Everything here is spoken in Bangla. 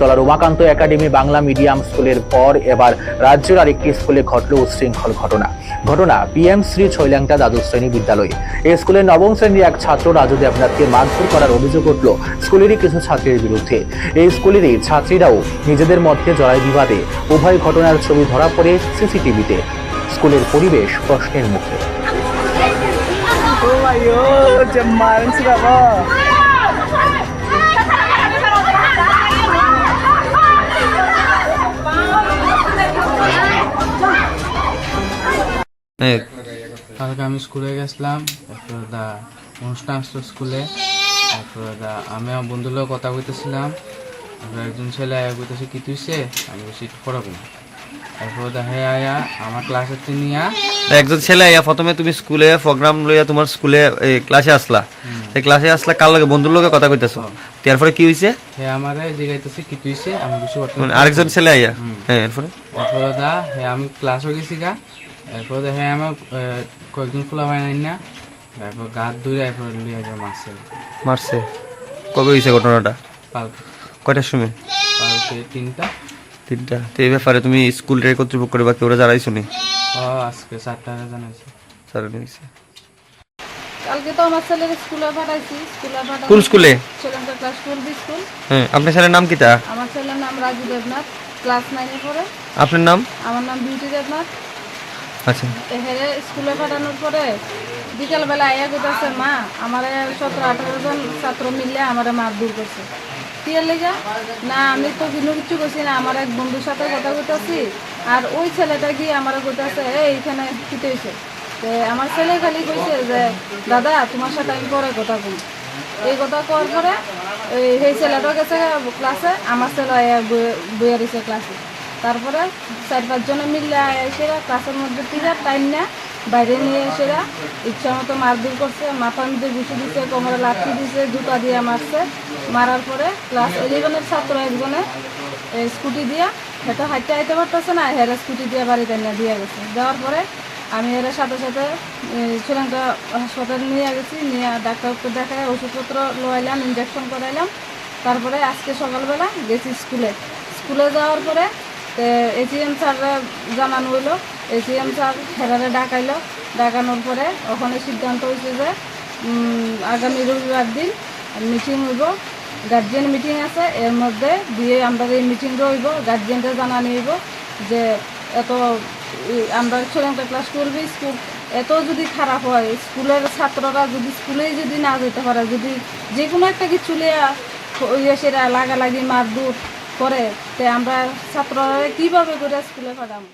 শিবতলার উমাকান্ত একাডেমি বাংলা মিডিয়াম স্কুলের পর এবার রাজ্যের আরেকটি স্কুলে ঘটল উচ্ছৃঙ্খল ঘটনা। ঘটনা, পিএম শ্রী ছৈল্যাংটা দ্বাদশ শ্রেণি বিদ্যালয়ে। এই স্কুলের নবম শ্রেণির এক ছাত্র রাজু দেবনাথকে মারধর করার অভিযোগ উঠল স্কুলেরই কিছু ছাত্রের বিরুদ্ধে। এই স্কুলেরই ছাত্রীরাও নিজেদের মধ্যে জড়াই বিবাদে উভয় ঘটনার ছবি ধরা পড়ে সিসিটিভিতে। স্কুলের পরিবেশ প্রশ্নের মুখে। কালকে আমি স্কুলে গেছিলাম তারপর দা অনুষ্ঠান আসলো স্কুলে তারপর দা আমি আমার বন্ধুর লোক কথা কইতেছিলাম তারপর একজন ছেলে আয়া কইতেছে কি তুইছে? আমি বলছি পড়াবো না। তারপর দা হে আয়া আমার ক্লাসের নিয়া তা একজন ছেলে আইয়া প্রথমে তুমি স্কুলে প্রোগ্রাম লইয়া তোমার স্কুলে এই ক্লাসে আসলা। এই ক্লাসে আসলা কার লগে? বন্ধুর লগে কথা কইতেছো? তারপরে কি হইছে? হে আমারে জিগাইতেছে কি তুইছে? আমি বলছি মানে আরেকজন ছেলে আইয়া হ্যাঁ এরপরে? তারপর দা হে আমি ক্লাসও গেছি গা। তারপর দা হে আমার আহ, কয়েকজন খোলা হয় নাই না। তারপর গাত দূরে এরপর লিয়ে যায় মাসে মারছে কবে হইছে ঘটনাটা? কালকে। কয়টার সময়? কালকে তিনটা। তিনটা। তো এই ব্যাপারে তুমি স্কুলের কর্তৃপক্ষ বা কেউ জানাইছো নি? ও আজকে চারটা জানাইছে। স্যার হইছে কালকে তো আমার ছেলের স্কুলে পাঠাইছি। স্কুলে পাঠাই কোন স্কুলে? ছেলেটা ক্লাস টুয়েলভ স্কুল। হ্যাঁ আপনার ছেলের নাম কিটা? আমার ছেলের নাম রাজু দেবনাথ ক্লাস নাইনে পড়ে। আপনার নাম? আমার নাম বিউটি দেবনাথ। আচ্ছা। আর ওই ছেলেটা গিয়ে আমার কইতাছে এইখানে কিতে হয়েছে আমার ছেলে খালি কইছে যে, দাদা, তোমার সাথে আমি পরে কথা বলি এই কথা করার পরে সেই ছেলেটা গেছে ক্লাসে, আমার ছেলে বইয়া দিছে ক্লাসে। তারপরে চার পাঁচজনে মিললে এসে ক্লাসের মধ্যে টিচার টাইম না বাইরে নিয়ে এসে ইচ্ছা মতো মারধর করছে মাথার মধ্যে ঘুষি দিচ্ছে কোমরে লাঠি দিছে, জুতা দিয়ে মারছে। মারার পরে ক্লাস ইলেভেনের ছাত্র একজনে স্কুটি দিয়া হেঁটে হাঁটতে আইতে পারতেছে না, হেরে স্কুটি দিয়ে বাড়িতে নিয়ে দিয়ে গেছে। দেওয়ার পরে আমি এর সাথে সাথে শ্রীলঙ্কা হাসপাতালে নিয়ে গেছি, নিয়ে ডাক্তারকে দেখায়, ওষুধপত্র লোয়াইলাম ইঞ্জেকশন করাইলাম। তারপরে আজকে সকালবেলা গেছি স্কুলে। স্কুলে যাওয়ার পরে এসিএম স্যাররা জানানো হইল এসিএম স্যার হেরারে ডাকাইলো। ডাকানোর পরে ওখানে সিদ্ধান্ত হয়েছে যে আগামী রবিবার দিন মিটিং হইব। গার্জিয়ান মিটিং আছে, এর মধ্যে দিয়ে আমরা এই মিটিংটা হইব গার্জিয়ানটা জানানো হইব যে, এত আমরা শ্রীলঙ্কা ক্লাস করবি, স্কুল, এত যদি খারাপ হয়, স্কুলের ছাত্ররা যদি স্কুলেই যদি না যেতে পারে, যদি যে কোনো একটা কিছু লিয়া ইয়ে সেটা লাগালাগি, মারধর করে তে আমরা ছাত্ররা কীভাবে করে স্কুলে পাঠাবো